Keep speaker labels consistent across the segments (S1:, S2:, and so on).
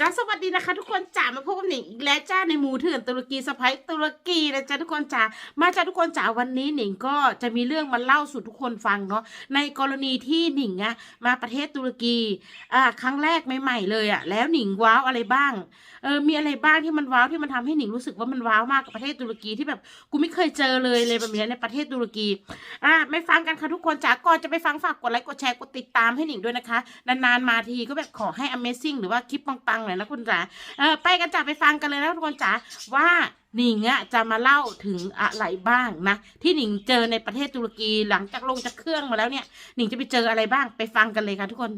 S1: จ้าสวัสดีนะคะทุกคนจ๋ามาพบกับหนิงอีกแล้วจ้าในหมูเถื่อนตุรกีสะพายตุรกีนะจ้าทุกคนจ๋ามาจ้าทุกคนจ๋าวันนี้หนิงก็จะมีเรื่องมาเล่าสู่ทุกคนฟังเนาะในกรณีที่หนิงอะมาประเทศตุรกีอ่าครั้งแรกใหม่ๆเลยอะแล้วหนิงว้าวอะไรบ้างเออมีอะไรบ้างที่มันว้าวที่มันทำให้หนิงรู้สึกว่ามันว้าวมากกับประเทศตุรกีที่แบบกูไม่เคยเจอเลยเลยแบบนี้ในประเทศตุรกีอะไม่ฟังกันค่ะทุกคนจ๋าก่อนจะไปฟังฝากกดไลค์กดแชร์กดติดตามให้หนิงด้วยนะคะนานๆมาทีก็แบบขอให้ Amazing หรือว่าคลิปปังๆเลยนะคุณจ๋าเออไปกันจ๋าไปฟังกันเลยนะทุกคนจ๋าว่าหนิงอะจะมาเล่าถึงอะไรบ้างนะ ที่หนิงเจอในประเทศตุรกีหลังจากลงจากเครื่องมาแล้วเนี่ย หนิงจะไปเจออะไรบ้างไปฟังกันเลยค่ะทุกคน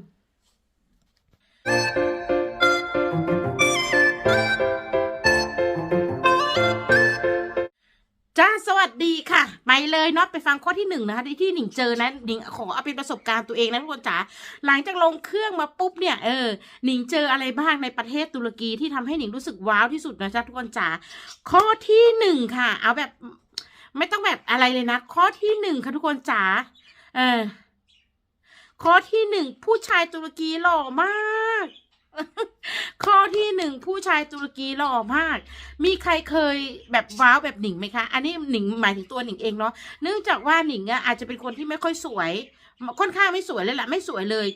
S1: จ้าสวัสดีค่ะไปเลยเนาะไปฟังข้อที่หนึ่งนะคะที่หนิงเจอนะหนิงขอเอาเป็นประสบการณ์ตัวเองนะทุกคนจ๋าหลังจากลงเครื่องมาปุ๊บเนี่ยเออหนิงเจออะไรบ้างในประเทศตุรกีที่ทำให้หนิงรู้สึกว้าวที่สุดนะจ๊ะทุกคนจ๋าข้อที่หนึ่งค่ะ เอาแบบ ไม่ต้องแบบอะไรเลยนะ ข้อที่หนึ่งค่ะทุกคนจ๋าเออข้อที่หนึ่งผู้ชายตุรกีหล่อมาก ข้อที่หนึ่งผู้ชายตุรกีหล่อมาก มีใครเคยแบบว้าวแบบหนิงไหมคะ อันนี้หนิงหมายถึงตัวหนิงเองเนาะ เนื่องจากว่าหนิงอะอาจจะเป็นคนที่ไม่ค่อยสวย ค่อนข้างไม่สวยเลยแหละไม่สวยเลย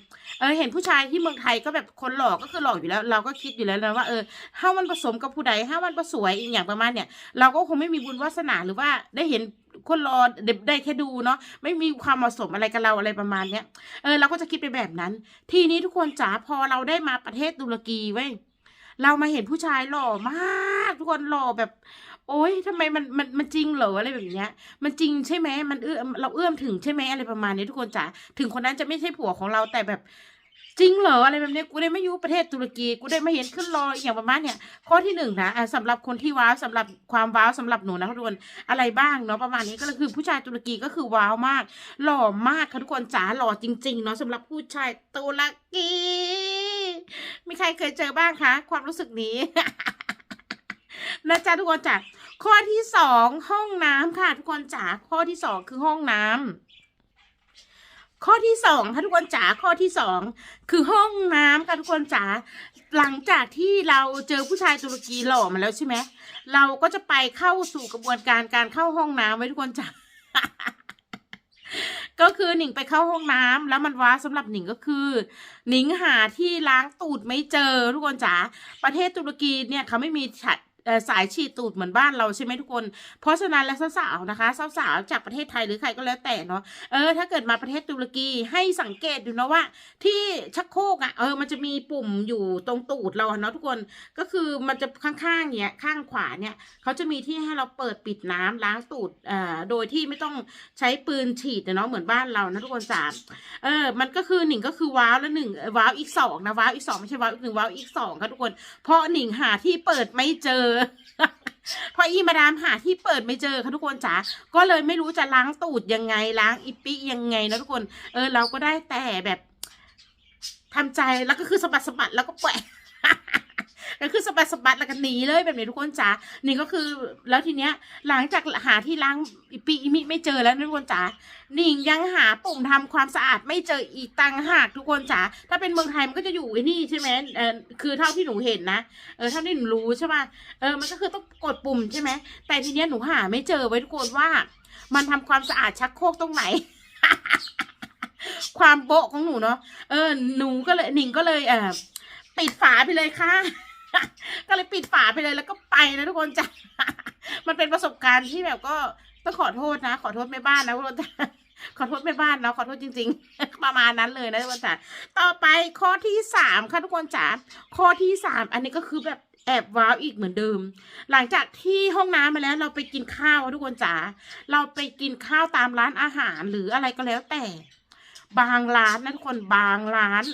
S1: เออเห็นผู้ชายที่เมืองไทยก็แบบคนหลอกก็คือหล่ออยู่แล้ว เราก็คิดอยู่แล้วนะว่าเออถ้ามันผสมกับผู้ใดถ้ามันผสวยอีกอย่างประมาณเนี่ย เราก็คงไม่มีบุญวาสนาหรือว่าได้เห็นคนรอเด็ได้แค่ดูเนาะไม่มีความเหมาะสมอะไรกับเราอะไรประมาณเนี้ยเออเราก็จะคิดไปแบบนั้น ทีนี้ทุกคนจ๋าพอเราได้มาประเทศตุรกีเว้ยเรามาเห็นผู้ชายหล่อมาก ทุกคนหล่อแบบ โอ๊ยทำไมมันมันมันจริงเหรออะไรแบบเนี้ย มันจริงใช่ไหมมันเอื้อเราเอื้อมถึงใช่ไหมอะไรประมาณนี้ทุกคนจ๋าถึงคนนั้นจะไม่ใช่ผัวของเราแต่แบบจริงเหรออะไรแบบนี้กูได้ไม่อยุประเทศตุรกีกูได้ไม่เห็นขึ้นรออย่างประมาณเนี่ยข้อที่หนึ่งนะอะสำหรับคนที่ว้าวสำหรับความว้าวสำหรับหนูนะทุกคนอะไรบ้างเนาะประมาณนี้ก็คือผู้ชายตุรกีก็คือว้าวมาก หล่อมากค่ะทุกคนจ๋าหล่อจริง ๆ เนาะสำหรับผู้ชายตุรกีมีใครเคยเจอบ้างคะความรู้สึกนี้นะจ๊ะทุกคนจ๋า ข้อที่สองห้องน้ำค่ะทุกคนจ๋าข้อที่สองคือห้องน้ำข้อที่สองค่ะทุกคนจ๋าข้อที่สองคือห้องน้ำค่ะทุกคนจ๋าหลังจากที่เราเจอผู้ชายตุรกีหล่อมาแล้วใช่ไหมเราก็จะไปเข้าสู่กระบวนการการเข้าห้องน้ำไว้ทุกคนจ๋าก็คือหนิงไปเข้าห้องน้ำแล้วมันว้าสำหรับหนิงก็คือ หนิงหาที่ล้างตูดไม่เจอทุกคนจ๋าประเทศตุรกีเนี่ยเขาไม่มีฉัด สายฉีดตูดเหมือนบ้านเราใช่ไหมทุกคน เพราะฉะนั้นแล้วสาวๆนะคะสาวๆจากประเทศไทยหรือใครก็แล้วแต่เนาะเออถ้าเกิดมาประเทศตุรกีให้สังเกตดูนะว่า ที่ชักโครกอะเออมันจะมีปุ่มอยู่ตรงตูดเราเนาะทุกคนก็คือมันจะข้างๆเนี่ยข้างขวาเนี่ยเขาจะมีที่ให้เราเปิดปิดน้ำล้างตูดเอ่าโดยที่ไม่ต้องใช้ปืนฉีดเนาะเหมือนบ้านเรานะทุกคนจ๋าเออมันก็คือหนิงก็คือว้าวแล้วหนึ่งว้าวอีกสองนะว้าวอีกสองไม่ใช่ว้าวอีกหนึ่งว้าวอีกสองค่ะทุกคน เพราะหนิงหาที่เปิดไม่เจอเพราะอีมาดามหาที่เปิดไม่เจอค่ะทุกคนจ๋าก็เลยไม่รู้จะล้างตูดยังไงล้างอิปิยังไงนะทุกคน เออ เราก็ได้แต่แบบทำใจแล้วก็คือสะบัดสะบัดแล้วก็แปะ ก็คือสะบัดสะบัดแล้วก็หนีเลยแบบนี้ทุกคนจ๋านี่ก็คือแล้วทีเนี้ยหลังจากหาที่ล้างอีปิอีมิไม่เจอแล้วทุกคนจ๋าหนิงยังหาปุ่มทำความสะอาดไม่เจออีกตังหากทุกคนจ๋าถ้าเป็นเมืองไทยมันก็จะอยู่ไอ้นี่ใช่ไหมเออคือเท่าที่หนูเห็นนะเออเท่าที่หนูรู้ใช่ป่ะเออมันก็คือต้องกดปุ่มใช่ไหมแต่ทีเนี้ยหนูหาไม่เจอไว้ทุกคนว่า มันทำความสะอาดชักโครกตรงไหนความโบะของหนูเนาะ เออ หนูก็เลยหนิงก็เลยเออปิดฝาไปเลยค่ะ ก็เลยปิดฝาไปเลยแล้วก็ไปนะทุกคนจ้ะมันเป็นประสบการณ์ที่แบบก็ต้องขอโทษนะ ขอโทษแม่บ้านนะทุกคนจ้ะขอโทษแม่บ้านเนาะขอโทษจริง ๆ ประมาณนั้นเลยนะทุกคนจ๋าต่อไปข้อที่สามค่ะทุกคนจ๋าข้อที่สามอันนี้ก็คือแบบแอบว้าวอีกเหมือนเดิม หลังจากที่ห้องน้ำมาแล้วเราไปกินข้าวทุกคนจ๋าเราไปกินข้าวตามร้านอาหารหรืออะไรก็แล้วแต่ บางร้านนะทุกคนบางร้าน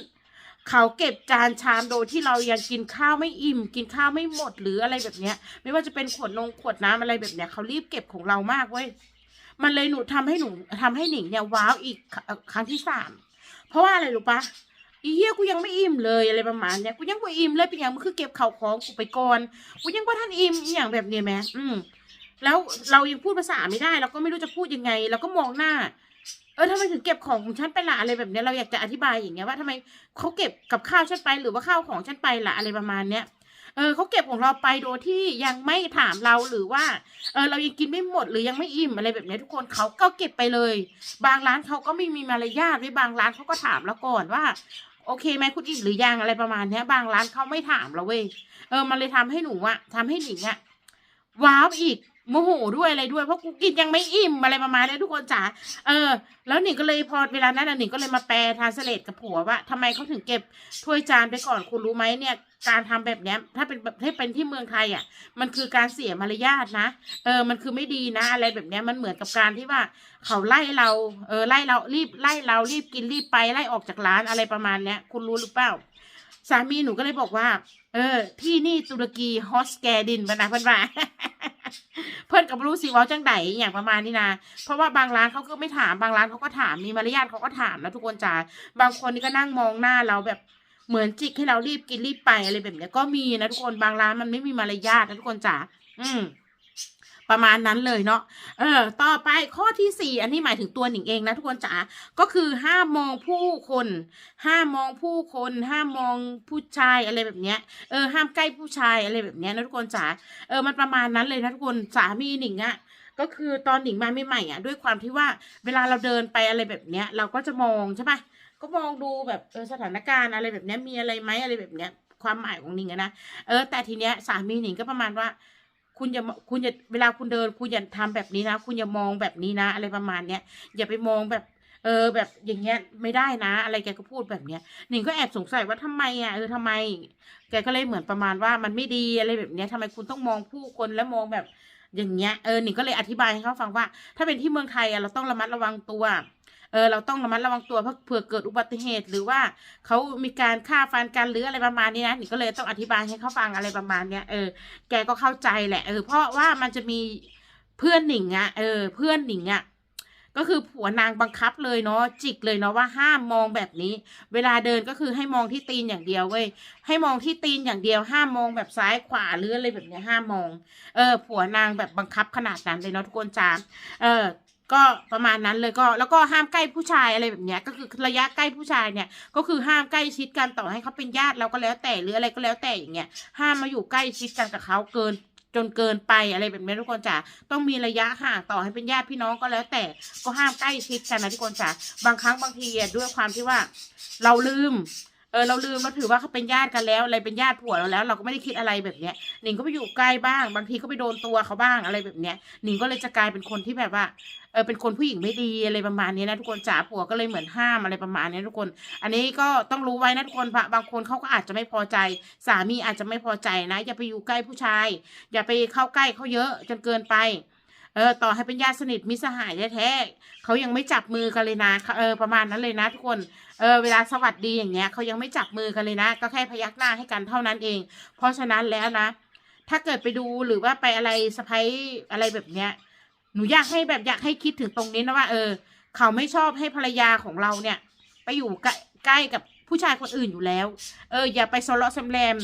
S1: เขาเก็บจานชามโดยที่เรายังกินข้าวไม่อิ่ม กินข้าวไม่หมดหรืออะไรแบบเนี้ย ไม่ว่าจะเป็นขวดนงขวดน้ำอะไรแบบเนี้ยเขารีบเก็บของเรามากเว้ยมันเลยหนูทำให้หนูทำให้หนิงเนี่ยว้าวอีกครั้งที่สามเพราะว่าอะไรรู้ปะอีเหี้ยกูยังไม่อิ่มเลยอะไรประมาณเนี้ยกูยังไม่อิ่มเลยเป็นอย่างมันคือเก็บเข่าวของกูไปก่อนกูยังว่าท่านอิ่มอย่างแบบเนี้ยแม่อืมแล้วเรายังพูดภาษาไม่ได้เราก็ไม่รู้จะพูดยังไงเราก็มองหน้า อทำไมถึงเก็บของของฉันไปละอะไรแบบเนี้ยเราอยากจะอธิบายอย่างเงี้ยว่าทำไมเขาเก็บกับข้าวฉันไปหรือว่าข้าวของฉันไปละอะไรประมาณเนี้ยเออเขาเก็บของเราไปโดยที่ยังไม่ถามเราหรือว่าเออเรายังกินไม่หมดหรือยังไม่อิ่มอะไรแบบเนี้ยทุกคนเขาก็เก็บไปเลย บางร้านเขาก็ไม่มีมารยาทไว้บางร้านเขาก็ถามเราก่อนว่า โอเคไหมคุณอิ่มหรือยังอะไรประมาณเนี้ย บางร้านเขาไม่ถามเราเว้ยเออมันเลยทำให้หนูอะทำให้หนิงอะว้าวอีก โมโหด้วยอะไรด้วยเพราะกูกินยังไม่อิ่มอะไรประมาณเนี้ยทุกคนจ๋าเออ แล้วหนิงก็เลยพอเวลานั้นหนิงก็เลยมาแปลทานสเลตกับผัวว่าทำไมเขาถึงเก็บถ้วยจานไปก่อนคุณรู้ไหมเนี่ย การทำแบบเนี้ยถ้าเป็นแบบถ้าเป็นที่เมืองไทยอะ มันคือการเสียมารยาทนะเออมันคือไม่ดีนะ อะไรแบบเนี้ยมันเหมือนกับการที่ว่าเขาไล่เราเออไล่เรารีบไล่เรารีบกินรีบไปไล่ออกจากร้านอะไรประมาณเนี้ย คุณรู้หรือเปล่าสามีหนูก็เลยบอกว่า เออ ที่นี่ตุรกีฮอสแกดินปะนะเพื่อนว่า เพื่อนกับรู้สิเว่าจังไดอย่างประมาณนี้นะเพราะว่าบางร้านเขาก็ไม่ถามบางร้านเขาก็ถามมีมารยาทเขาก็ถามนะทุกคนจ๋าบางคนนี่ก็นั่งมองหน้าเราแบบเหมือนจิกให้เรารีบกินรีบไปอะไรแบบเนี้ยก็มีนะทุกคนบางร้านมันไม่มีมารยาทนะทุกคนจ๋าอืม ประมาณนั้นเลยเนาะเออ ต่อไปข้อที่สี่อันนี้หมายถึงตัวหนิงเองนะทุกคนจ๋าก็คือห้ามมองผู้คนห้ามมองผู้คนห้ามมองผู้ชายอะไรแบบเนี้ยเออห้ามใกล้ผู้ชายอะไรแบบเนี้ยนะทุกคนจ๋าเออมันประมาณนั้นเลยนะทุกคนสามีหนิงอะก็คือตอนหนิงมาใหม่ๆอะด้วยความที่ว่าเวลาเราเดินไปอะไรแบบเนี้ย เราก็จะมองใช่ปะก็มองดูแบบเออสถานการณ์อะไรแบบเนี้ยมีอะไรไหมอะไรแบบเนี้ยความหมายของหนิงอะนะเออแต่ทีเนี้ยสามีหนิงก็ประมาณว่า คุณอย่าคุณอย่าเวลาคุณเดิน คุณอย่าทำแบบนี้นะ คุณอย่ามองแบบนี้นะ อะไรประมาณเนี้ยอย่าไปมองแบบ เออ แบบอย่างเงี้ยไม่ได้นะ อะไรแกก็พูดแบบเนี้ยหนิงก็แอบสงสัยว่าทำไมอะเออทำไม แกก็เลยเหมือนประมาณว่ามันไม่ดีอะไรแบบเนี้ยทำไมคุณต้องมองผู้คนแล้วมองแบบอย่างเงี้ยเออหนิงก็เลยอธิบายให้เขาฟังว่า ถ้าเป็นที่เมืองไทยอะเราต้องระมัดระวังตัว เออเราต้องระมัดระวังตัวเพราะเผื่อเกิดอุบัติเหตุ หรือว่าเขามีการฆ่าฟันกันหรืออะไรประมาณนี้นะหนิก็เลยต้องอธิบายให้เขาฟังอะไรประมาณเนี้ยเออแกก็เข้าใจแหละเออเพราะว่ามันจะมีเพื่อนหนิงอะเออเพื่อนหนิงอะก็คือผัวนางบังคับเลยเนาะจิกเลยเนาะว่าห้ามมองแบบนี้ เวลาเดินก็คือให้มองที่ตีนอย่างเดียวเว้ยให้มองที่ตีนอย่างเดียว ห้ามมองแบบซ้ายขวาหรืออะไรแบบเนี้ยห้ามมอง เออ ผัวนางแบบบังคับขนาดนั้นเลยเนาะทุกคนจ้าเออ ก็ประมาณนั้นเลยก็ แล้วก็ห้ามใกล้ผู้ชายอะไรแบบเนี้ย ก็คือระยะใกล้ผู้ชายเนี่ย ก็คือห้ามใกล้ชิดกันต่อให้เขาเป็นญาติเราก็แล้วแต่หรืออะไรก็แล้วแต่อย่างเงี้ยห้ามมาอยู่ใกล้ชิดกันกับเขาเกินจนเกินไปอะไรแบบนี้ทุกคนจ๋าต้องมีระยะห่างต่อให้เป็นญาติพี่น้องก็แล้วแต่ก็ห้ามใกล้ชิดกันนะทุกคนจ๋าบางครั้งบางทีด้วยความที่ว่า เราลืม เออเราลืมเราถือว่าเขาเป็นญาติกันแล้วอะไรเป็นญาติผัวเราแล้ว เราก็ไม่ได้คิดอะไรแบบเนี้ยหนิงก็ไปอยู่ใกล้บ้าง บางทีก็ไปโดนตัวเขาบ้างอะไรแบบเนี้ยหนิงก็เลยจะกลายเป็นคนที่แบบว่าเออเป็นคนผู้หญิงไม่ดีอะไรประมาณนี้นะทุกคนจ๋าผัวก็เลยเหมือนห้ามอะไรประมาณนี้ทุกคน อันนี้ก็ต้องรู้ไว้นะทุกคนบะบางคนเขาก็อาจจะไม่พอใจ สามีอาจจะไม่พอใจนะ อย่าไปอยู่ใกล้ผู้ชาย อย่าไปเข้าใกล้เขาเยอะจนเกินไป เออต่อให้เป็นญาติสนิทมิสหายแท้ๆเขายังไม่จับมือกันเลยนะเออประมาณนั้นเลยนะทุกคนเออเวลาสวัสดีอย่างเงี้ยเขายังไม่จับมือกันเลยนะ ก็แค่พยักหน้าให้กันเท่านั้นเอง เพราะฉะนั้นแล้วนะ ถ้าเกิดไปดูหรือว่าไปอะไรสะพายอะไรแบบเนี้ยหนูอยากให้แบบอยากให้คิดถึงตรงนี้นะว่า เออ เขาไม่ชอบให้ภรรยาของเราเนี่ย ไปอยู่ใกล้ใกล้กับผู้ชายคนอื่นอยู่แล้ว เออ อย่าไปสล้อสำแรม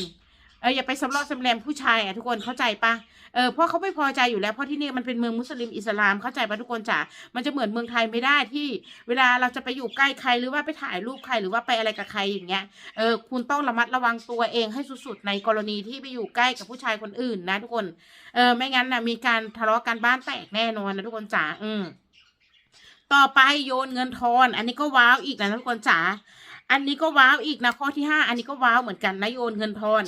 S1: เอออย่าไปสล้อสำแรมผู้ชายอะทุกคนเข้าใจปะเออเพราะเขาไม่พอใจอยู่แล้วเพราะที่นี่มันเป็นเมืองมุสลิมอิสลามเข้าใจปะทุกคนจ๋ามันจะเหมือนเมืองไทยไม่ได้ที่ เวลาเราจะไปอยู่ใกล้ใครหรือว่าไปถ่ายรูปใครหรือว่าไปอะไรกับใครอย่างเงี้ยเออคุณต้องระมัดระวังตัวเองให้สุดๆในกรณีที่ไปอยู่ใกล้กับผู้ชายคนอื่นนะทุกคนเออไม่งั้นนะมีการทะเลาะกันบ้านแตกแน่นอนนะทุกคนจ๋าอืมต่อไปโยนเงินทอน อันนี้ก็ว้าวอีกนะทุกคนจ๋า อันนี้ก็ว้าวอีกนะข้อที่ห้าอันนี้ก็ว้าวเหมือนกันนะโยนเงินทอน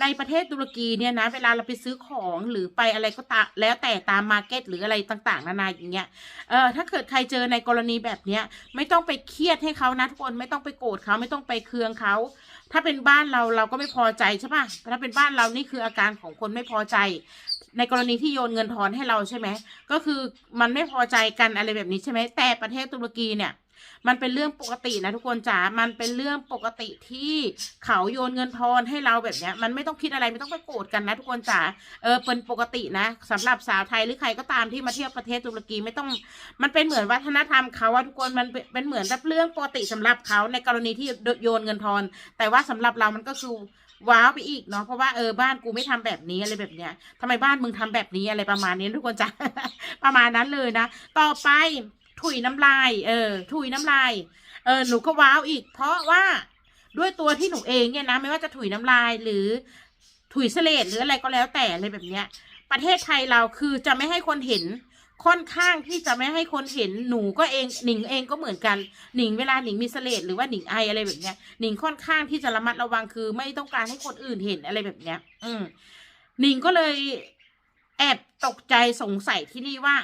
S1: ในประเทศตุรกีเนี่ยนะ เวลาเราไปซื้อของหรือไปอะไรก็ตามแล้วแต่ตามมาร์เก็ตหรืออะไรต่างๆ นานาอย่างเงี้ยเออถ้าเกิดใครเจอในกรณีแบบเนี้ยไม่ต้องไปเครียดให้เขานะทุกคนไม่ต้องไปโกรธเขาไม่ต้องไปเคืองเขาถ้าเป็นบ้านเราเราก็ไม่พอใจใช่ปะถ้าเป็นบ้านเรานี่คืออาการของคนไม่พอใจ ในกรณีที่โยนเงินทอนให้เราใช่ไหมก็คือมันไม่พอใจกันอะไรแบบนี้ใช่ไหมแต่ประเทศตุรกีเนี่ย มันเป็นเรื่องปกตินะทุกคนจ๋า มันเป็นเรื่องปกติที่เขาโยนเงินทอนให้เราแบบเนี้ย มันไม่ต้องคิดอะไรไม่ต้องไปโกรธกันนะทุกคนจ๋า เออเป็นปกตินะสำหรับสาวไทยหรือใครก็ตามที่มาเที่ยวประเทศตุรกีไม่ต้อง มันเป็นเหมือนวัฒนธรรมเขาอะทุกคนมันเป็นเหมือนแบบเรื่องปกติสำหรับเขาในกรณีที่โยนเงินทอน แต่ว่าสำหรับเรามันก็คือว้าวไปอีกเนาะเพราะว่าเออบ้านกูไม่ทำแบบนี้อะไรแบบเนี้ยทำไมบ้านมึงทำแบบนี้อะไรประมาณนี้ทุกคนจ๋าประมาณนั้นเลยนะ ต่อไป ถุยน้ำลาย เออ ถุยน้ำลาย เออ หนูก็ว้าวอีก เพราะว่าด้วยตัวที่หนูเองเนี่ยนะ ไม่ว่าจะถุยน้ำลายหรือถุยเสลดหรืออะไรก็แล้วแต่อะไรแบบเนี้ย ประเทศไทยเราคือจะไม่ให้คนเห็นค่อนข้างที่จะไม่ให้คนเห็นหนูก็เองหนิงเองก็เหมือนกันหนิงเวลาหนิงมีเสลดหรือว่าหนิงไออะไรแบบเนี้ยหนิงค่อนข้างที่จะระมัดระวังคือ ไม่ต้องการให้คนอื่นเห็นอะไรแบบเนี้ย อืมหนิงก็เลยแอบตกใจสงสัยที่นี่ว่า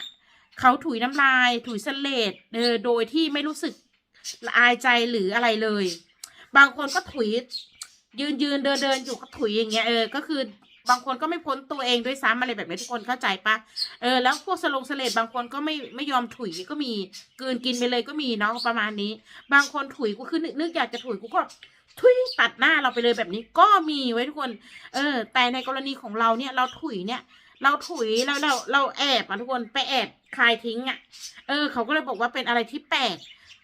S1: เขาถุยน้ำลายถุยเสลดเออโดยที่ไม่รู้สึกละอายใจหรืออะไรเลย บางคนก็ถุย ยืนยืนเดินเดินอยู่ก็ถุยอย่างเงี้ยเออก็คือบางคนก็ไม่พ้นตัวเองด้วยซ้ำอะไรแบบนี้ทุกคนเข้าใจปะเออแล้วพวกสลงสเลดบางคนก็ไม่ไม่ยอมถุยก็มีกืนกินไปเลยก็มีเนาะประมาณนี้ บางคนถุยกูคือนึกนึกอยากจะถุยกูก็ถุยตัดหน้าเราไปเลยแบบนี้ก็มีไว้ทุกคน เออ แต่ในกรณีของเราเนี่ยเราถุยเนี่ย เราถุยแล้วเราเราแอบอะทุกคนไปแอบคายทิ้งอะ เออ เขาก็เลยบอกว่าเป็นอะไรที่แปลก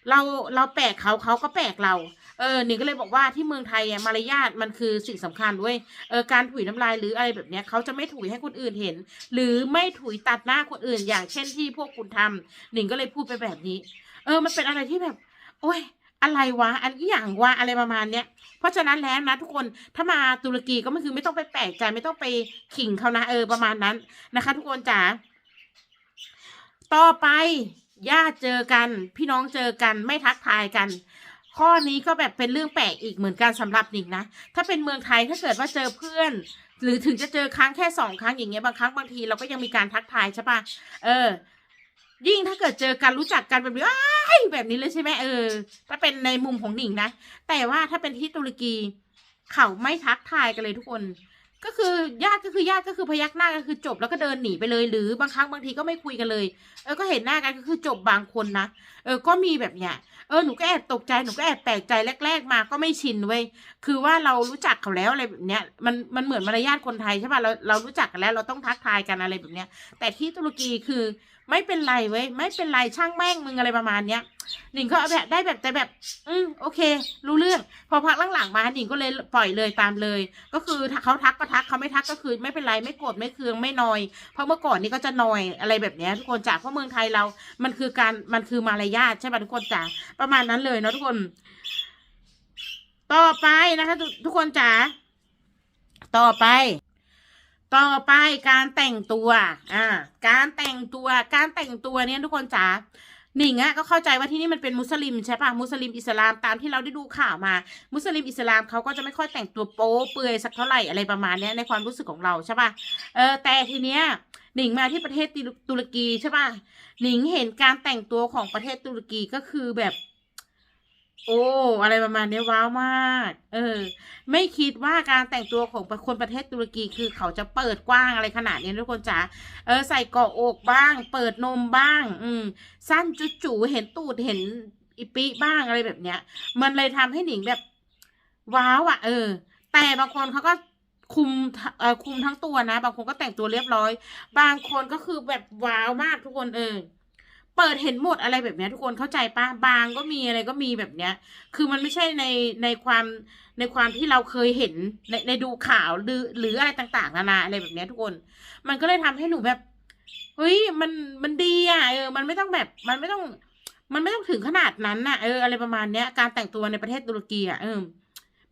S1: เราเราแปลกเขาเขาก็แปลกเรา เออหนิงก็เลยบอกว่าที่เมืองไทยอะมารยาทมันคือสิ่งสำคัญด้วยเออการถุยน้ำลายหรืออะไรแบบเนี้ยเขาจะไม่ถุยให้คนอื่นเห็น หรือไม่ถุยตัดหน้าคนอื่น อย่างเช่นที่พวกคุณทำหนิงก็เลยพูดไปแบบนี้ เออ มันเป็นอะไรที่แบบ โอ้ย อะไรวะ อันนี้อย่างวะอะไรประมาณเนี้ย เพราะฉะนั้นแล้วนะทุกคนถ้ามาตุรกีก็ไม่คือไม่ต้องไปแปลกใจไม่ต้องไปขิงเขานะเออประมาณนั้นนะคะ ทุกคนจ๋าต่อไปญาติเจอกัน พี่น้องเจอกันไม่ทักทายกัน ข้อนี้ก็แบบเป็นเรื่องแปลกอีกเหมือนกันสำหรับหนิงนะถ้าเป็นเมืองไทยถ้าเกิดว่าเจอเพื่อนหรือถึงจะเจอครั้งแค่สองครั้งอย่างเงี้ยบางครั้งบางทีเราก็ยังมีการทักทายใช่ปะเออ ยิ่งถ้าเกิดเจอกันรู้จักกันแบบนี้อ้า ยแบบนี้เลยใช่ไหมเออ ถ้าเป็นในมุมของหนิงนะ แต่ว่าถ้าเป็นที่ตุรกี เขาไม่ทักทายกันเลยทุกคน ก็คือญาติก็คือญาติก็คือพยักหน้าก็คือจบแล้วก็เดินหนีไปเลย หรือบางครั้งบางทีก็ไม่คุยกันเลย เออก็เห็นหน้ากันก็คือจบบางคนนะเออก็มีแบบเนี้ยเออหนูก็แอบตกใจหนูก็แอบแปลกใจแรก ๆ มาก็ไม่ชินเว้ยคือว่าเรารู้จักเขาแล้วอะไรแบบเนี้ยมันมันเหมือนมารยาทคนไทยใช่ป่ะเราเรารู้จักกันแล้วเราต้องทักทายกันอะไรแบบเนี้ย แต่ที่ตุรกีคือ ไม่เป็นไรเว้ยไม่เป็นไรช่างแม่งมึงอะไรประมาณเนี้ยหนิงก็แบบได้แบบแต่แบบ อืมโอเค รู้เรื่อง พอพักหลังๆมาหนิงก็เลยปล่อยเลยตามเลย ก็คือเขาทักก็ทักเขาไม่ทักก็คือ ไม่เป็นไรไม่โกรธไม่เคืองไม่นอย เพราะเมื่อก่อนนี้ก็จะนอยอะไรแบบเนี้ยทุกคนจ๋าเพราะเมืองไทยเรา มันคือการมันคือมารยาทใช่ป่ะทุกคนจ๋าประมาณนั้นเลยเนาะทุกคน ต่อไปนะคะ ทุกทุกคนจ๋าต่อไป ต่อไปการแต่งตัว อ่า การแต่งตัว การแต่งตัวเนี่ยทุกคนจ๋าหนิงอะก็เข้าใจว่าที่นี่มันเป็นมุสลิมใช่ปะมุสลิมอิสลามตามที่เราได้ดูข่าวมา มุสลิมอิสลามเขาก็จะไม่ค่อยแต่งตัวโป๊เปลือยสักเท่าไหร่อะไรประมาณนี้ในความรู้สึกของเราใช่ปะเออแต่ทีเนี้ยหนิงมาที่ประเทศตุรกีใช่ปะหนิงเห็นการแต่งตัวของประเทศตุรกีก็คือแบบ โอ้ อะไรประมาณนี้ว้าวมาก เออ ไม่คิดว่าการแต่งตัวของคนประเทศตุรกีคือเขาจะเปิดกว้างอะไรขนาดนี้ทุกคนจ๋า เออ ใส่เกาะอกบ้าง เปิดนมบ้าง อืม สั้นจุจูเห็นตูดเห็นอิปิบ้างอะไรแบบเนี้ย มันเลยทำให้หนิงแบบ ว้าวอะ เออ แต่บางคนเขาก็คุมเอ่อคุมทั้งตัวนะ บางคนก็แต่งตัวเรียบร้อย บางคนก็คือแบบว้าวมากทุกคนเออ เปิดเห็นหมดอะไรแบบนี้ทุกคนเข้าใจปะบางก็มีอะไรก็มีแบบเนี้ย คือมันไม่ใช่ในในความในความที่เราเคยเห็นในในดูข่าวหรือหรืออะไรต่างๆนานาอะไรแบบนี้ทุกคน มันก็เลยทำให้หนูแบบเฮ้ยมันมันดีอะเออ มันไม่ต้องแบบมันไม่ต้อง มันไม่ต้องถึงขนาดนั้นน่ะเอออะไรประมาณเนี้ยการแต่งตัวในประเทศตุรกีอะเออ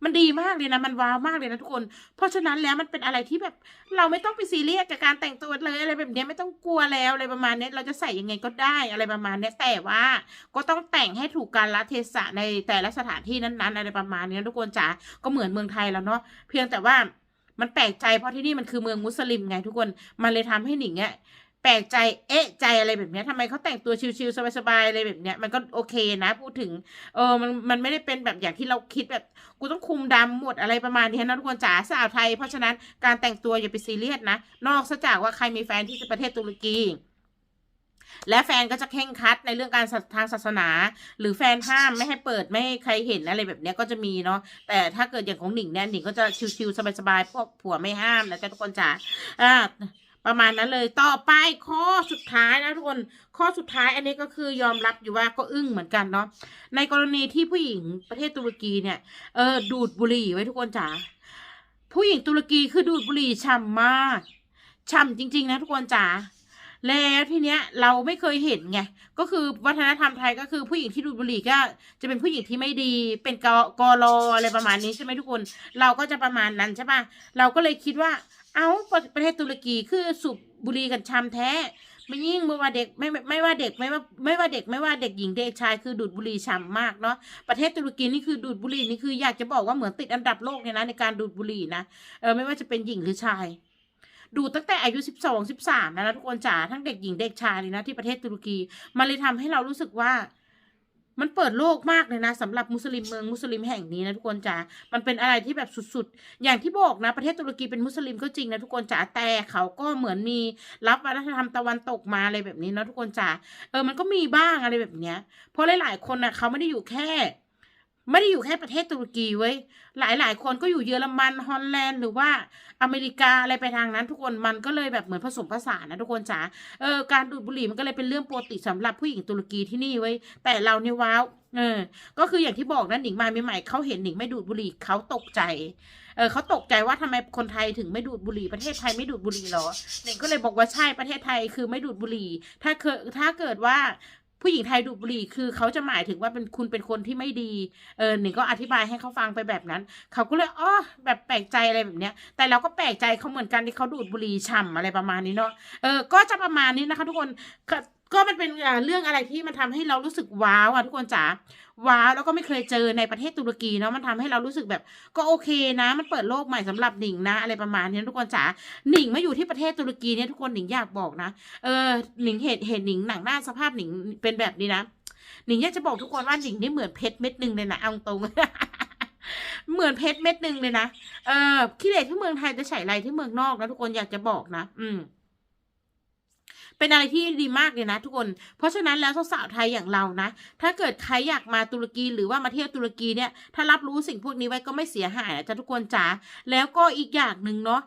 S1: มันดีมากเลยนะ มันว้าวมากเลยนะทุกคน เพราะฉะนั้นแล้วมันเป็นอะไรที่แบบ เราไม่ต้องไปซีเรียสกับการแต่งตัวเลยอะไรแบบเนี้ยไม่ต้องกลัวแล้วอะไรประมาณนี้เราจะใส่ยังไงก็ได้อะไรประมาณนี้แต่ว่าก็ต้องแต่งให้ถูกกาลเทศะในแต่ละสถานที่นั้น ๆ อะไรประมาณนี้ทุกคนจ๋าก็เหมือนเมืองไทยแล้วเนาะเพียงแต่ว่ามันแปลกใจเพราะที่นี่มันคือเมืองมุสลิมไงทุกคน มันเลยทำให้หนิงเนี่ย แปลกใจเอ๊ะใจอะไรแบบนี้ทำไมเขาแต่งตัวชิวๆสบายๆอะไรแบบเนี้ยมันก็โอเคนะ พูดถึงเออมันมันไม่ได้เป็นแบบอย่างที่เราคิดแบบกูต้องคุมดำหมดอะไรประมาณนี้นะทุกคนจ๋าสาวไทย เพราะฉะนั้นการแต่งตัวอย่าไปซีเรียสนะ นอกจากว่าใครมีแฟนที่ประเทศตุรกีและแฟนก็จะเข่งคัดในเรื่องการทางศาสนา หรือแฟนห้ามไม่ให้เปิดไม่ให้ใครเห็นอะไรแบบนี้ก็จะมีเนาะแต่ถ้าเกิดอย่างของหนิงเนี่ยหนิงก็จะชิวๆสบายๆพวกผัวไม่ห้ามนะจ๊ะทุกคนจ๋าอ่า ประมาณนั้นเลยต่อไปข้อสุดท้ายนะทุกคน ข้อสุดท้ายอันนี้ก็คือยอมรับอยู่ว่าก็อึ้งเหมือนกันเนาะในกรณีที่ผู้หญิงประเทศตุรกีเนี่ยเออดูดบุหรี่ไว้ทุกคนจ๋าผู้หญิงตุรกีคือดูดบุหรี่ฉ่ำมากฉ่ำจริง ๆ นะทุกคนจ๋าแล้วทีเนี้ยเราไม่เคยเห็นไงก็คือวัฒนธรรมไทยก็คือผู้หญิงที่ดูดบุหรี่ก็จะเป็นผู้หญิงที่ไม่ดี เป็นกกรออะไรประมาณนี้ใช่ไหมทุกคน เราก็จะประมาณนั้นใช่ปะเราก็เลยคิดว่า เอ้าประประเทศตุรกีคือสูบบุหรี่กันชำแท้ไม่ยิ่งไม่ว่าเด็กไม่ไม่ไม่ว่าเด็กไม่ว่าไม่ว่าเด็กไม่ว่าเด็กหญิงเด็กชายคือดูดบุหรี่ฉ่ำมากเนาะประเทศตุรกีนี่คือดูดบุหรี่นี่คืออยากจะบอกว่าเหมือนติดอันดับโลกเนี่ยนะในการดูดบุหรี่นะเออไม่ว่าจะเป็นหญิงหรือชาย ดูตั้งแต่อายุสิบสองสิบสามนะทุกคนจ๋าทั้งเด็กหญิงเด็กชายเลยนะที่ประเทศตุรกีมันเลยทำให้เรารู้สึกว่า มันเปิดโลกมากเลยนะสำหรับมุสลิมเมืองมุสลิมแห่งนี้นะทุกคนจ๋า มันเป็นอะไรที่แบบสุดๆ อย่างที่บอกนะประเทศตุรกีเป็นมุสลิมก็จริงนะทุกคนจ๋าแต่เขาก็เหมือนมีรับวัฒนธรรมตะวันตกมาอะไรแบบนี้นะทุกคนจ๋า เออมันก็มีบ้างอะไรแบบเนี้ย เพราะหลายๆคนน่ะเขาไม่ได้อยู่แค่ ไม่ได้อยู่แค่ประเทศตุรกีเว้ยหลายๆ คนก็อยู่เยอรมันฮอลแลนด์หรือว่าอเมริกาอะไรไปทางนั้น ทุกคนมันก็เลยแบบเหมือนผสมผสานนะทุกคนจ๋าเออการดูดบุหรี่มันก็เลยเป็นเรื่องปกติสำหรับผู้หญิงตุรกีที่นี่เว้แต่เราเนี่ยว้าวเออ ก็คืออย่างที่บอกนะหนิงมาใหม่ๆเขาเห็นหนิงไม่ดูดบุหรี่เขาตกใจ เออเขาตกใจว่าทำไมคนไทยถึงไม่ดูดบุหรี่ประเทศไทยไม่ดูดบุหรี่หรอหนิงก็เลยบอกว่าใช่ประเทศไทยคือไม่ดูดบุหรี่ ถ้าเคถ้าเกิดว่า ผู้หญิงไทยดูดบุหรี่คือเขาจะหมายถึงว่าเป็นคุณเป็นคนที่ไม่ดี เออหนิงก็อธิบายให้เขาฟังไปแบบนั้น เขาก็เลยอ๋อแบบแปลกใจอะไรแบบเนี้ย แต่เราก็แปลกใจเขาเหมือนกันที่เขาดูดบุหรี่ฉ่ำอะไรประมาณนี้เนาะ เออ ก็จะประมาณนี้นะคะ ทุกคน ก็มันเป็นเรื่องอะไรที่มันทำให้เรารู้สึกว้าวอะทุกคนจ๋าว้าวแล้วก็ไม่เคยเจอในประเทศตุรกีเนาะมันทำให้เรารู้สึกแบบ ก็โอเคนะ มันเปิดโลกใหม่สำหรับหนิงนะ อะไรประมาณนี้ทุกคนจ๋าหนิงมาอยู่ที่ประเทศตุรกีเนี่ยทุกคนหนิงอยากบอกนะเออหนิงเห็นเห็นหนิงหนังหน้าสภาพหนิงเป็นแบบนี้นะหนิงอยากจะบอกทุกคนว่าหนิงนี่เหมือนเพชรเม็ดหนึ่งเลยนะเอาตรงเหมือนเพชรเม็ดหนึ่งเลยนะเออขี้เหร่ที่เมืองไทยจะใส่ไรที่เมืองนอกนะทุกคนอยากจะบอกนะ อืม เป็นอะไรที่ดีมากเลยนะทุกคน เพราะฉะนั้นแล้วสาวๆไทยอย่างเรานะ ถ้าเกิดใครอยากมาตุรกีหรือว่ามาเที่ยวตุรกีเนี่ย ถ้ารับรู้สิ่งพวกนี้ไว้ก็ไม่เสียหายนะจ๊ะทุกคนจ๋า แล้วก็อีกอย่างหนึ่งเนาะ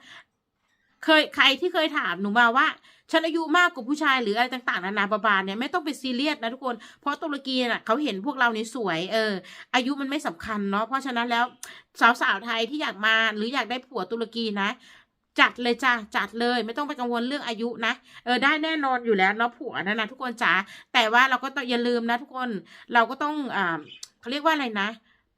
S1: เคยใครที่เคยถามหนูมาว่าฉันอายุมากกว่าผู้ชายหรืออะไรต่างๆนานาบาบาเนี่ยไม่ต้องไปซีเรียสนะทุกคน เพราะตุรกีน่ะเขาเห็นพวกเรานี่สวยเออ อายุมันไม่สำคัญเนาะเพราะฉะนั้นแล้วสาวๆไทยที่อยากมาหรืออยากได้ผัวตุรกีนะ จัดเลยจ้าจัดเลยไม่ต้องไปกังวลเรื่องอายุนะเออได้แน่นอนอยู่แล้วเนาะผัวนั่นนะทุกคนจ๋าแต่ว่าเราก็ต้องอย่าลืมนะทุกคนเราก็ต้องอ่าเขาเรียกว่าอะไรนะ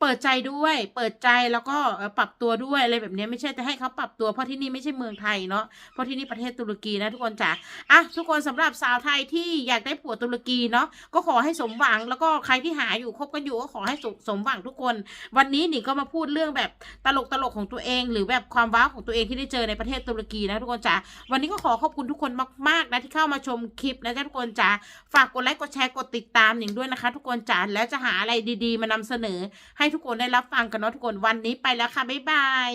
S1: เปิดใจด้วย เปิดใจแล้วก็ปรับตัวด้วยอะไรแบบนี้ไม่ใช่จะให้เขาปรับตัวเพราะที่นี่ไม่ใช่เมืองไทยเนาะเพราะที่นี่ประเทศตุรกีนะทุกคนจ๋าอะทุกคนสำหรับสาวไทยที่อยากได้ผัวตุรกีเนาะก็ขอให้สมหวังแล้วก็ใครที่หาอยู่คบกันอยู่ก็ขอให้สมสมหวังทุกคน วันนี้หนิงก็มาพูดเรื่องแบบตลกตลกของตัวเอง หรือแบบความว้าวของตัวเองที่ได้เจอในประเทศตุรกีนะทุกคนจ๋าวันนี้ก็ขอขอบคุณทุกคนมากๆนะที่เข้ามาชมคลิปนะทุกคนจ๋าฝากกดไลค์กดแชร์กดติดตามหนิงด้วยนะคะ ทุกคนจ๋าแล้วจะหาอะไรดี ๆ มานำเสนอให้ทุกคนได้รับฟังกันเนาะทุกคนวันนี้ไปแล้วค่ะบ๊ายบาย